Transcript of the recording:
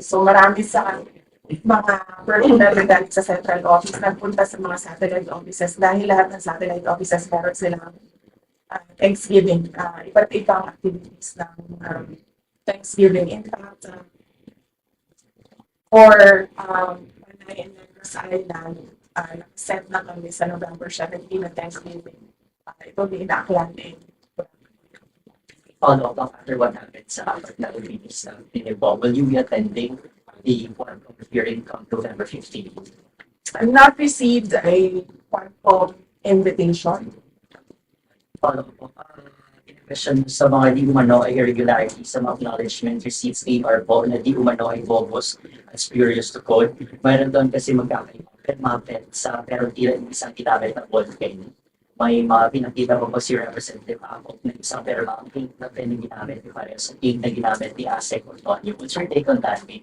So marami sa mga personnel regarding sa central office nagpunta sa mga satellite offices dahil lahat ng satellite offices meron silang uh, Thanksgiving, uh, iba't ibang activities ng um, Thanksgiving. In fact, uh, for um, Panay and Negros Island, uh, set na kami sa November 17 na Thanksgiving. Uh, ito din inaaklan in follow up after what happened sa apat na release ng Tinibo. Will you be attending the one of hearing on November 15? I've not received a quantum invitation. Follow up, uh, in question sa mga di umano ay irregularities sa mga acknowledgement receipts AR po na di umano ay bogus at spurious to code. Mayroon doon kasi magkakaiba mapet sa pero tila isang kitabit na ball pen. May mga pinakita ko po si Representative Akop na isang pero lang ink na na ginamit ni Pares sa ink na ginamit ni Asek Antonio. What's your take on that, maybe?